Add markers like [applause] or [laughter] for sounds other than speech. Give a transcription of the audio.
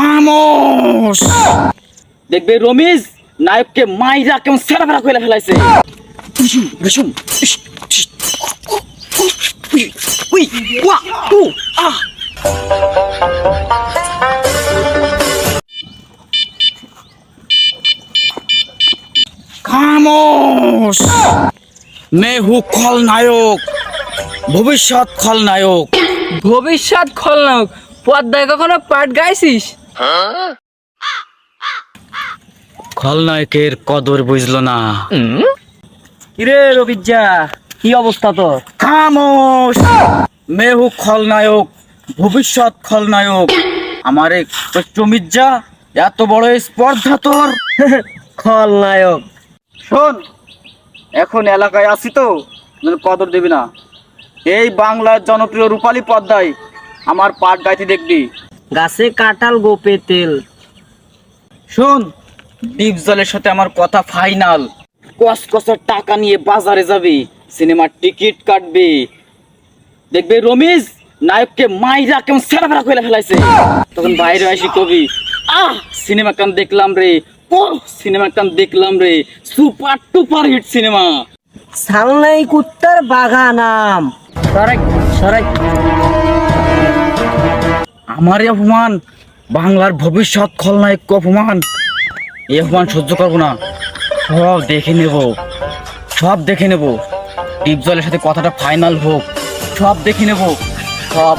খামোশ। দেখবে রমিজ নায়ককে মাইরা কেমন সেরা ফেরা করে ফেলাইছে। রেশম উই, উই, ওয়া, উ, আহ। খামোশ। হু খলনায়ক ভবিষ্যৎ খলনায়ক ভবিষ্যৎ খলনায়ক পদ্মায় কখনো পাট গাইছিস? খলনায়কের কদর বুঝলো না। কিরে রবিজা কি অবস্থা তোর? খামোশ! মেহু খলনায়ক ভবিষ্যৎ খলনায়ক। আমার এক চমিজ্জা এত বড় স্পর্ধা তোর? [laughs] খলনায়ক। শোন এখন এলাকায় আছি তো কদর দিবি না। এই বাংলার জনপ্রিয় রূপালী পদ্মায় আমার পাট গাইতে দেখবি। গাছে কাঁঠাল গোপে তেল। শোন ডিপ জলের সাথে আমার কথা ফাইনাল। কস কসের টাকা নিয়ে বাজারে যাবি সিনেমার টিকিট কাটবি। দেখবে রমিজ নায়ককে মাইরা কেমন সেরা করে ফেলাইছে। তখন বাইরে আসি কবি আহ সিনেমা কান দেখলাম রে? ও সিনেমা কান দেখলাম রে? Super duper hit cinema. সালনাই কুত্তার বাগানাম সরাই সরাই। আমারই অপমান। বাংলার ভবিষ্যৎ খলনায়ক অপমান? এই অপমান সহ্য করব না। সব দেখে নেব। সব দেখে নেব। ডিপজলের সাথে কথাটা ফাইনাল হোক। সব দেখে নেব। সব।